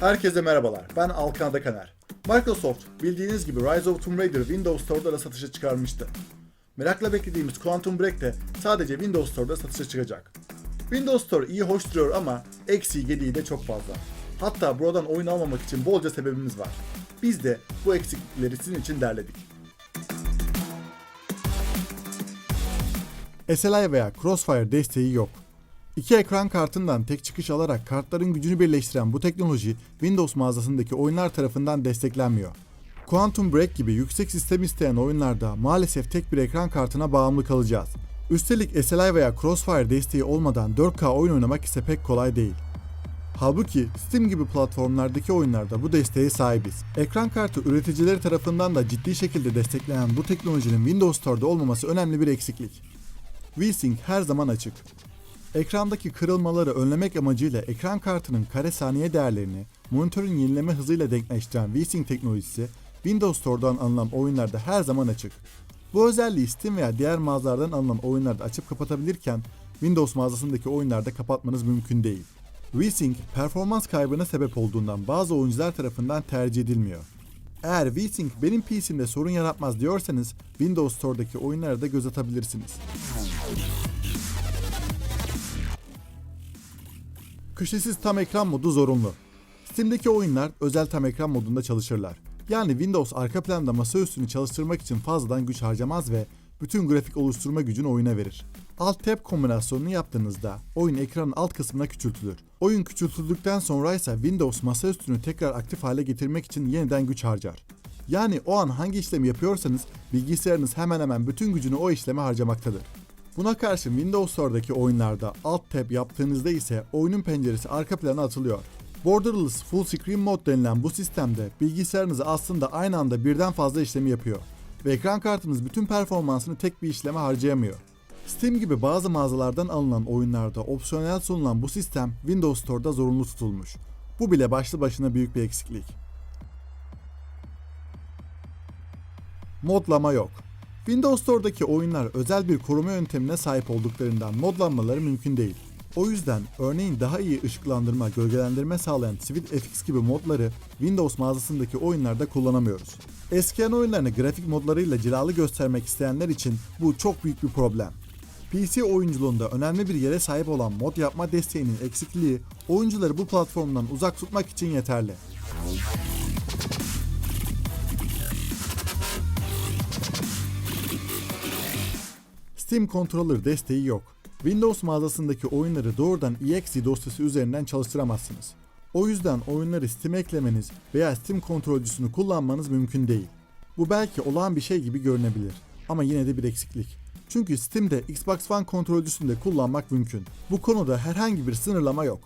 Herkese merhabalar, ben Alkan Adakaner. Microsoft bildiğiniz gibi Rise of Tomb Raider Windows Store'da da satışa çıkarmıştı. Merakla beklediğimiz Quantum Break de sadece Windows Store'da satışa çıkacak. Windows Store iyi hoş duruyor ama eksiği gediği de çok fazla. Hatta buradan oyun almamak için bolca sebebimiz var. Biz de bu eksiklikleri sizin için derledik. SLI veya Crossfire desteği yok. İki ekran kartından tek çıkış alarak kartların gücünü birleştiren bu teknoloji Windows mağazasındaki oyunlar tarafından desteklenmiyor. Quantum Break gibi yüksek sistem isteyen oyunlarda maalesef tek bir ekran kartına bağımlı kalacağız. Üstelik SLI veya Crossfire desteği olmadan 4K oyun oynamak ise pek kolay değil. Halbuki Steam gibi platformlardaki oyunlarda bu desteğe sahibiz. Ekran kartı üreticileri tarafından da ciddi şekilde desteklenen bu teknolojinin Windows Store'da olmaması önemli bir eksiklik. VSync her zaman açık. Ekrandaki kırılmaları önlemek amacıyla ekran kartının kare saniye değerlerini monitörün yenileme hızıyla denkleştiren VSync teknolojisi Windows Store'dan alınan oyunlarda her zaman açık. Bu özelliği Steam veya diğer mağazalardan alınan oyunlarda açıp kapatabilirken Windows mağazasındaki oyunlarda kapatmanız mümkün değil. VSync performans kaybına sebep olduğundan bazı oyuncular tarafından tercih edilmiyor. Eğer VSync benim PC'mde sorun yaratmaz diyorsanız Windows Store'daki oyunlara da göz atabilirsiniz. Köşesiz tam ekran modu zorunlu. Steam'deki oyunlar özel tam ekran modunda çalışırlar. Yani Windows arka planda masaüstünü çalıştırmak için fazladan güç harcamaz ve bütün grafik oluşturma gücünü oyuna verir. Alt tab kombinasyonunu yaptığınızda oyun ekranın alt kısmına küçültülür. Oyun küçültüldükten sonra ise Windows masaüstünü tekrar aktif hale getirmek için yeniden güç harcar. Yani o an hangi işlemi yapıyorsanız bilgisayarınız hemen hemen bütün gücünü o işleme harcamaktadır. Buna karşın Windows Store'daki oyunlarda Alt Tab yaptığınızda ise oyunun penceresi arka plana atılıyor. Borderless Full Screen Mode denilen bu sistemde bilgisayarınız aslında aynı anda birden fazla işlemi yapıyor ve ekran kartınız bütün performansını tek bir işleme harcayamıyor. Steam gibi bazı mağazalardan alınan oyunlarda opsiyonel sunulan bu sistem Windows Store'da zorunlu tutulmuş. Bu bile başlı başına büyük bir eksiklik. Modlama yok. Windows Store'daki oyunlar özel bir koruma yöntemine sahip olduklarından modlanmaları mümkün değil. O yüzden örneğin daha iyi ışıklandırma, gölgelendirme sağlayan SweetFX gibi modları Windows mağazasındaki oyunlarda kullanamıyoruz. Eskiyen oyunlarını grafik modlarıyla cilalı göstermek isteyenler için bu çok büyük bir problem. PC oyunculuğunda önemli bir yere sahip olan mod yapma desteğinin eksikliği oyuncuları bu platformdan uzak tutmak için yeterli. Steam Controller desteği yok. Windows mağazasındaki oyunları doğrudan exe dosyası üzerinden çalıştıramazsınız. O yüzden oyunları Steam'e eklemeniz veya Steam kontrolcüsünü kullanmanız mümkün değil. Bu belki olağan bir şey gibi görünebilir ama yine de bir eksiklik. Çünkü Steam'de Xbox One kontrolcüsünde kullanmak mümkün. Bu konuda herhangi bir sınırlama yok.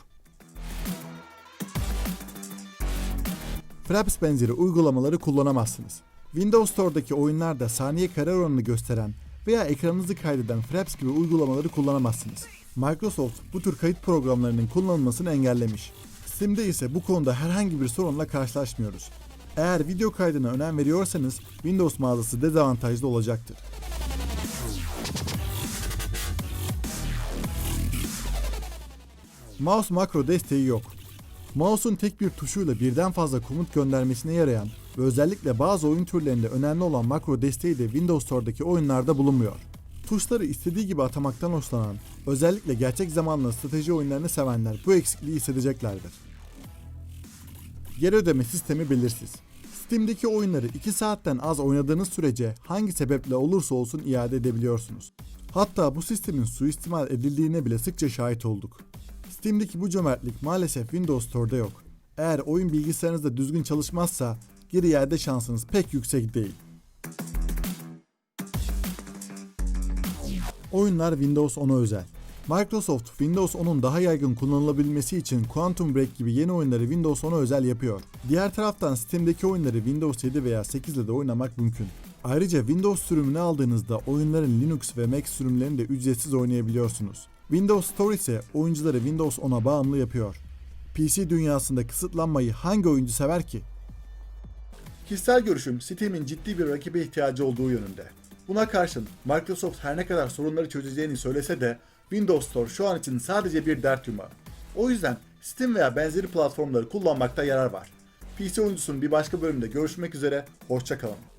Fraps benzeri uygulamaları kullanamazsınız. Windows Store'daki oyunlarda saniye kare oranını gösteren veya ekranınızı kaydeden Fraps gibi uygulamaları kullanamazsınız. Microsoft bu tür kayıt programlarının kullanılmasını engellemiş. Steam'de ise bu konuda herhangi bir sorunla karşılaşmıyoruz. Eğer video kaydına önem veriyorsanız Windows mağazası dezavantajlı olacaktır. Mouse makro desteği yok. Mouse'un tek bir tuşuyla birden fazla komut göndermesine yarayan ve özellikle bazı oyun türlerinde önemli olan makro desteği de Windows Store'daki oyunlarda bulunmuyor. Tuşları istediği gibi atamaktan hoşlanan, özellikle gerçek zamanlı strateji oyunlarını sevenler bu eksikliği hissedeceklerdir. Geri ödeme sistemi belirsiz. Steam'deki oyunları 2 saatten az oynadığınız sürece hangi sebeple olursa olsun iade edebiliyorsunuz. Hatta bu sistemin suistimal edildiğine bile sıkça şahit olduk. Steam'deki bu cömertlik maalesef Windows Store'da yok. Eğer oyun bilgisayarınızda düzgün çalışmazsa geri iade şansınız pek yüksek değil. Oyunlar Windows 10'a özel. Microsoft Windows 10'un daha yaygın kullanılabilmesi için Quantum Break gibi yeni oyunları Windows 10'a özel yapıyor. Diğer taraftan Steam'deki oyunları Windows 7 veya 8 ile de oynamak mümkün. Ayrıca Windows sürümünü aldığınızda oyunların Linux ve Mac sürümlerini de ücretsiz oynayabiliyorsunuz. Windows Store ise oyuncuları Windows 10'a bağımlı yapıyor. PC dünyasında kısıtlanmayı hangi oyuncu sever ki? Kişisel görüşüm Steam'in ciddi bir rakibe ihtiyacı olduğu yönünde. Buna karşın Microsoft her ne kadar sorunları çözeceğini söylese de Windows Store şu an için sadece bir dert yumağı. O yüzden Steam veya benzeri platformları kullanmakta yarar var. PC oyuncusunun bir başka bölümde görüşmek üzere, hoşçakalın.